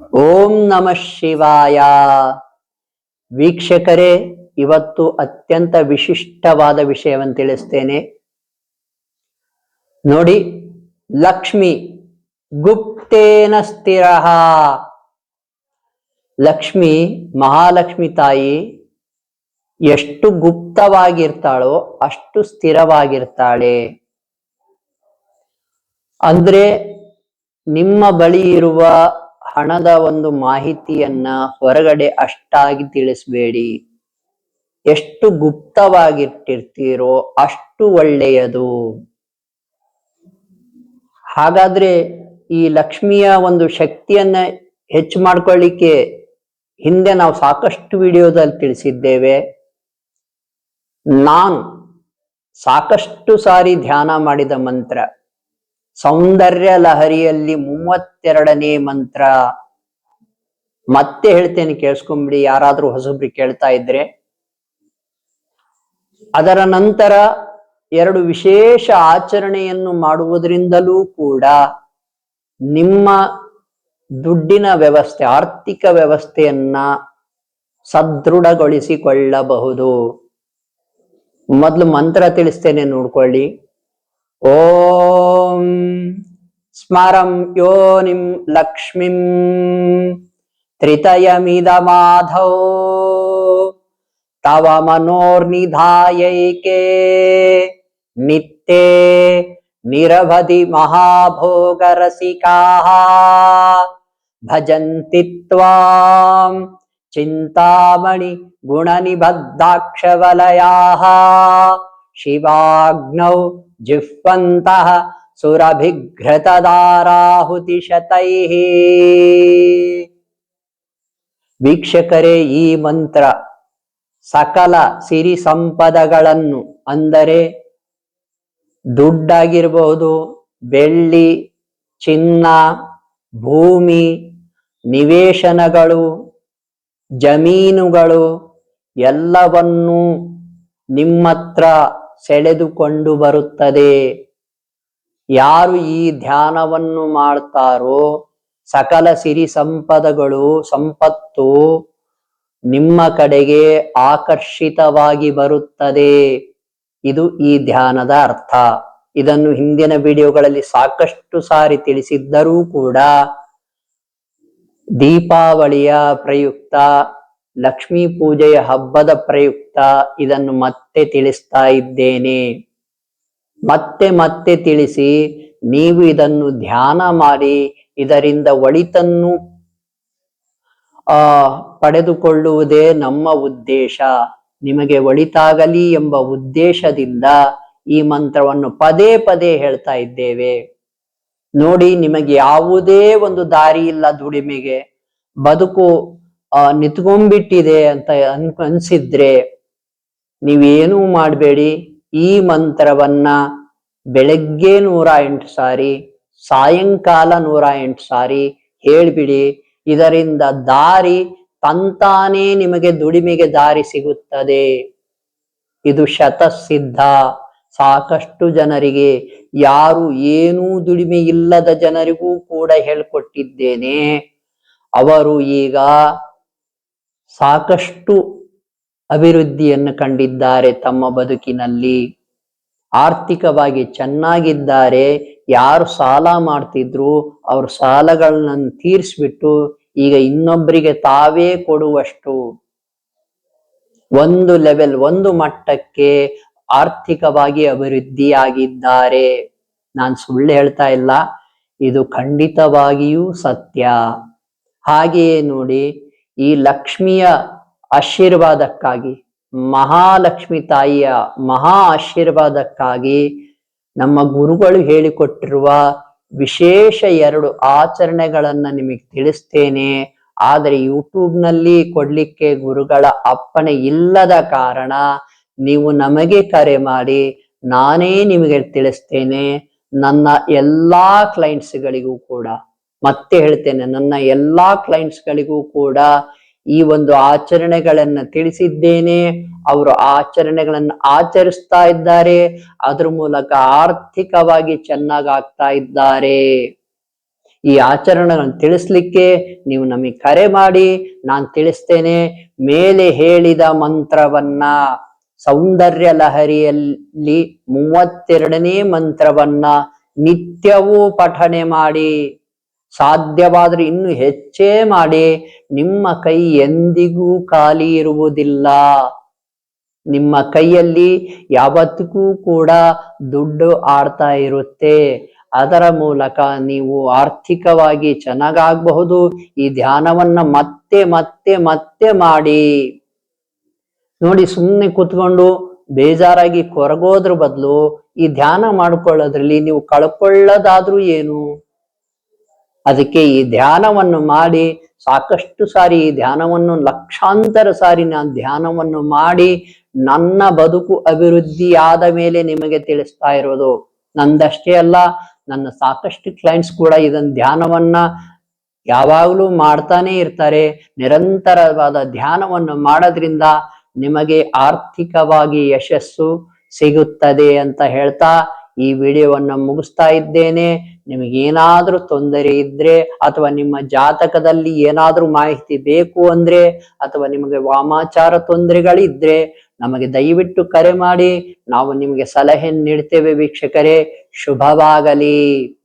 ಓಂ ನಮಃ ಶಿವಾಯ. ವೀಕ್ಷಕರೇ, ಇವತ್ತು ಅತ್ಯಂತ ವಿಶಿಷ್ಟವಾದ ವಿಷಯವನ್ನು ತಿಳಿಸ್ತೇನೆ. ನೋಡಿ, ಲಕ್ಷ್ಮಿ ಗುಪ್ತೇನ ಸ್ಥಿರ. ಲಕ್ಷ್ಮಿ ಮಹಾಲಕ್ಷ್ಮಿ ತಾಯಿ ಎಷ್ಟು ಗುಪ್ತವಾಗಿರ್ತಾಳೋ ಅಷ್ಟು ಸ್ಥಿರವಾಗಿರ್ತಾಳೆ. ಅಂದ್ರೆ ನಿಮ್ಮ ಬಳಿ ಇರುವ ಹಣದ ಒಂದು ಮಾಹಿತಿಯನ್ನ ಹೊರಗಡೆ ಅಷ್ಟಾಗಿ ತಿಳಿಸ್ಬೇಡಿ. ಎಷ್ಟು ಗುಪ್ತವಾಗಿಟ್ಟಿರ್ತೀರೋ ಅಷ್ಟು ಒಳ್ಳೆಯದು. ಹಾಗಾದ್ರೆ ಈ ಲಕ್ಷ್ಮಿಯ ಒಂದು ಶಕ್ತಿಯನ್ನ ಹೆಚ್ಚು ಮಾಡ್ಕೊಳ್ಳಿಕ್ಕೆ ಹಿಂದೆ ನಾವು ಸಾಕಷ್ಟು ವಿಡಿಯೋದಲ್ಲಿ ತಿಳಿಸಿದ್ದೇವೆ. ನಾನು ಸಾಕಷ್ಟು ಸಾರಿ ಧ್ಯಾನ ಮಾಡಿದ ಮಂತ್ರ ಸೌಂದರ್ಯ ಲಹರಿಯಲ್ಲಿ ಮೂವತ್ತೆರಡನೇ ಮಂತ್ರ. ಮತ್ತೆ ಹೇಳ್ತೇನೆ, ಕೇಳಿಸ್ಕೊಂಬಿಡಿ, ಯಾರಾದ್ರೂ ಹೊಸಬ್ರಿ ಕೇಳ್ತಾ ಇದ್ರೆ. ಅದರ ನಂತರ ಎರಡು ವಿಶೇಷ ಆಚರಣೆಯನ್ನು ಮಾಡುವುದರಿಂದಲೂ ಕೂಡ ನಿಮ್ಮ ದುಡ್ಡಿನ ವ್ಯವಸ್ಥೆ, ಆರ್ಥಿಕ ವ್ಯವಸ್ಥೆಯನ್ನ ಸದೃಢಗೊಳಿಸಿಕೊಳ್ಳಬಹುದು. ಮೊದಲು ಮಂತ್ರ ತಿಳಿಸ್ತೇನೆ, ನೋಡ್ಕೊಳ್ಳಿ. ఓం స్మరం యోనిం లక్ష్మిం త్రితయమిదమాధౌ తవ మనోర్నిధాయైకే నిత్తే నిరవధి మహాభోగరసికాః భజంతి త్వాం చింతామణి గుణనిబద్ధాక్షవలయాః ಶಿವಾಗ್ನೌ ಜಿಹ್ವಂತಃ ಸುರಭಿಘ್ರತದಾರಾಹುತಿಶತೈಃ. ವೀಕ್ಷಕರೇ, ಈ ಮಂತ್ರ ಸಕಲ ಸಿರಿ ಸಂಪದಗಳನ್ನು ಅಂದರೆ ದುಡ್ಡಾಗಿರಬಹುದು ಬೆಳ್ಳಿ, ಚಿನ್ನ, ಭೂಮಿ, ನಿವೇಶನಗಳು, ಜಮೀನುಗಳು ಎಲ್ಲವನ್ನೂ ನಿಮ್ಮತ್ರ ಸೆಳೆದುಕೊಂಡು ಬರುತ್ತದೆ. ಯಾರು ಈ ಧ್ಯಾನವನ್ನು ಮಾಡ್ತಾರೋ ಸಕಲ ಸಿರಿ ಸಂಪದಗಳು, ಸಂಪತ್ತು ನಿಮ್ಮ ಕಡೆಗೆ ಆಕರ್ಷಿತವಾಗಿ ಬರುತ್ತದೆ. ಇದು ಈ ಧ್ಯಾನದ ಅರ್ಥ. ಇದನ್ನು ಹಿಂದಿನ ವಿಡಿಯೋಗಳಲ್ಲಿ ಸಾಕಷ್ಟು ಸಾರಿ ತಿಳಿಸಿದ್ದರೂ ಕೂಡ ದೀಪಾವಳಿಯ ಪ್ರಯುಕ್ತ ಲಕ್ಷ್ಮೀ ಪೂಜೆಯ ಹಬ್ಬದ ಪ್ರಯುಕ್ತ ಇದನ್ನು ಮತ್ತೆ ತಿಳಿಸ್ತಾ ಇದ್ದೇನೆ. ಮತ್ತೆ ಮತ್ತೆ ತಿಳಿಸಿ ನೀವು ಇದನ್ನು ಧ್ಯಾನ ಮಾಡಿ ಇದರಿಂದ ಒಳಿತನ್ನು, ಆ, ಪಡೆದುಕೊಳ್ಳುವುದೇ ನಮ್ಮ ಉದ್ದೇಶ. ನಿಮಗೆ ಒಳಿತಾಗಲಿ ಎಂಬ ಉದ್ದೇಶದಿಂದ ಈ ಮಂತ್ರವನ್ನು ಪದೇ ಪದೇ ಹೇಳ್ತಾ ಇದ್ದೇವೆ. ನೋಡಿ, ನಿಮಗೆ ಯಾವುದೇ ಒಂದು ದಾರಿ ಇಲ್ಲ ದುಡಿಮೆಗೆ. ಬದುಕು ಆ ನಿತ್ಕೊಂಡ್ಬಿಟ್ಟಿದೆ ಅಂತ ಅನ್ ಅನ್ಸಿದ್ರೆ ನೀವೇನೂ ಮಾಡಬೇಡಿ. ಈ ಮಂತ್ರವನ್ನ ಬೆಳಗ್ಗೆ ನೂರ ಎಂಟು ಸಾರಿ, ಸಾಯಂಕಾಲ ನೂರ ಎಂಟು ಸಾರಿ ಹೇಳ್ಬಿಡಿ. ಇದರಿಂದ ದಾರಿ ತಂತಾನೇ ನಿಮಗೆ ದುಡಿಮೆಗೆ ದಾರಿ ಸಿಗುತ್ತದೆ. ಇದು ಶತಸಿದ್ಧ. ಸಾಕಷ್ಟು ಜನರಿಗೆ, ಯಾರು ಏನೂ ದುಡಿಮೆ ಇಲ್ಲದ ಜನರಿಗೂ ಕೂಡ ಹೇಳ್ಕೊಟ್ಟಿದ್ದೇನೆ. ಅವರು ಈಗ ಸಾಕಷ್ಟು ಅಭಿವೃದ್ಧಿಯನ್ನು ಕಂಡಿದ್ದಾರೆ ತಮ್ಮ ಬದುಕಿನಲ್ಲಿ. ಆರ್ಥಿಕವಾಗಿ ಚೆನ್ನಾಗಿದ್ದಾರೆ, ಯಾರು ಸಾಲ ಮಾಡ್ತಿದ್ರು ಅವ್ರ ಸಾಲಗಳನ್ನ ತೀರಿಸ್ಬಿಟ್ಟು ಈಗ ಇನ್ನೊಬ್ಬರಿಗೆ ತಾವೇ ಕೊಡುವಷ್ಟು. ಒಂದು ಲೆವೆಲ್ ಒಂದು ಮಟ್ಟಕ್ಕೆ ಆರ್ಥಿಕವಾಗಿ ಅಭಿವೃದ್ಧಿಯಾಗಿದ್ದಾರೆ. ನಾನು ಸುಳ್ಳು ಹೇಳ್ತಾ ಇಲ್ಲ, ಇದು ಖಂಡಿತವಾಗಿಯೂ ಸತ್ಯ. ಹಾಗೆಯೇ ನೋಡಿ ಈ ಲಕ್ಷ್ಮಿಯ ಆಶೀರ್ವಾದಕ್ಕಾಗಿ, ಮಹಾಲಕ್ಷ್ಮಿ ತಾಯಿಯ ಮಹಾ ಆಶೀರ್ವಾದಕ್ಕಾಗಿ ನಮ್ಮ ಗುರುಗಳು ಹೇಳಿಕೊಟ್ಟಿರುವ ವಿಶೇಷ ಎರಡು ಆಚರಣೆಗಳನ್ನ ನಿಮಗೆ ತಿಳಿಸ್ತೇನೆ. ಆದರೆ ಯೂಟ್ಯೂಬ್ನಲ್ಲಿ ಕೊಡ್ಲಿಕ್ಕೆ ಗುರುಗಳ ಅಪ್ಪಣೆ ಇಲ್ಲದ ಕಾರಣ ನೀವು ನಮಗೆ ಕರೆ ಮಾಡಿ ನಾನೇ ನಿಮಗೆ ತಿಳಿಸ್ತೇನೆ. ನನ್ನ ಎಲ್ಲಾ ಕ್ಲೈಂಟ್ಸ್ಗಳಿಗೂ ಕೂಡ. ಮತ್ತೆ ಹೇಳ್ತೇನೆ, ನನ್ನ ಎಲ್ಲಾ ಕ್ಲೈಂಟ್ಸ್ಗಳಿಗೂ ಕೂಡ ಈ ಒಂದು ಆಚರಣೆಗಳನ್ನ ತಿಳಿಸಿದ್ದೇನೆ. ಅವರು ಆಚರಣೆಗಳನ್ನ ಆಚರಿಸ್ತಾ ಇದ್ದಾರೆ. ಅದ್ರ ಮೂಲಕ ಆರ್ಥಿಕವಾಗಿ ಚೆನ್ನಾಗಾಗ್ತಾ ಇದ್ದಾರೆ. ಈ ಆಚರಣೆಗಳನ್ನು ತಿಳಿಸ್ಲಿಕ್ಕೆ ನೀವು ನಮಗೆ ಕರೆ ಮಾಡಿ, ನಾನು ತಿಳಿಸ್ತೇನೆ. ಮೇಲೆ ಹೇಳಿದ ಮಂತ್ರವನ್ನ, ಸೌಂದರ್ಯ ಲಹರಿಯಲ್ಲಿ ಮೂವತ್ತೆರಡನೇ ಮಂತ್ರವನ್ನ ನಿತ್ಯವೂ ಪಠಣೆ ಮಾಡಿ. ಸಾಧ್ಯವಾದ್ರೆ ಇನ್ನು ಹೆಚ್ಚೇ ಮಾಡಿ. ನಿಮ್ಮ ಕೈ ಎಂದಿಗೂ ಖಾಲಿ ಇರುವುದಿಲ್ಲ. ನಿಮ್ಮ ಕೈಯಲ್ಲಿ ಯಾವತ್ತಿಗೂ ಕೂಡ ದುಡ್ಡು ಆಡ್ತಾ ಇರುತ್ತೆ. ಅದರ ಮೂಲಕ ನೀವು ಆರ್ಥಿಕವಾಗಿ ಚೆನ್ನಾಗಾಗಬಹುದು. ಈ ಧ್ಯಾನವನ್ನ ಮತ್ತೆ ಮತ್ತೆ ಮತ್ತೆ ಮಾಡಿ. ನೋಡಿ ಸುಮ್ಮನೆ ಕೂತ್ಕೊಂಡು ಬೇಜಾರಾಗಿ ಕೊರಗೋದ್ರ ಬದಲು ಈ ಧ್ಯಾನ ಮಾಡ್ಕೊಳ್ಳೋದ್ರಲ್ಲಿ ನೀವು ಕಳ್ಕೊಳ್ಳೋದಾದ್ರೂ ಏನು? ಅದಕ್ಕೆ ಈ ಧ್ಯಾನವನ್ನು ಮಾಡಿ ಸಾಕಷ್ಟು ಸಾರಿ ಈ ಧ್ಯಾನವನ್ನು, ಲಕ್ಷಾಂತರ ಸಾರಿ ನಾನು ಧ್ಯಾನವನ್ನು ಮಾಡಿ ನನ್ನ ಬದುಕು ಅಭಿವೃದ್ಧಿ ಆದ ಮೇಲೆ ನಿಮಗೆ ತಿಳಿಸ್ತಾ ಇರೋದು. ನಂದಷ್ಟೇ ಅಲ್ಲ, ನನ್ನ ಸಾಕಷ್ಟು ಕ್ಲೈಂಟ್ಸ್ ಕೂಡ ಇದನ್ನ ಧ್ಯಾನವನ್ನ ಯಾವಾಗಲೂ ಮಾಡ್ತಾನೆ ಇರ್ತಾರೆ. ನಿರಂತರವಾದ ಧ್ಯಾನವನ್ನು ಮಾಡೋದ್ರಿಂದ ನಿಮಗೆ ಆರ್ಥಿಕವಾಗಿ ಯಶಸ್ಸು ಸಿಗುತ್ತದೆ ಅಂತ ಹೇಳ್ತಾ ಈ ವಿಡಿಯೋವನ್ನು ಮುಗಿಸ್ತಾ ಇದ್ದೇನೆ. ನಿಮಗೇನಾದ್ರೂ ತೊಂದರೆ ಇದ್ರೆ ಅಥವಾ ನಿಮ್ಮ ಜಾತಕದಲ್ಲಿ ಏನಾದ್ರೂ ಮಾಹಿತಿ ಬೇಕು ಅಂದ್ರೆ ಅಥವಾ ನಿಮಗೆ ವಾಮಾಚಾರ ತೊಂದರೆಗಳಿದ್ರೆ ನಮಗೆ ದಯವಿಟ್ಟು ಕರೆ ಮಾಡಿ. ನಾವು ನಿಮಗೆ ಸಲಹೆ ನೀಡ್ತೇವೆ ವೀಕ್ಷಕರೇ. ಶುಭವಾಗಲಿ.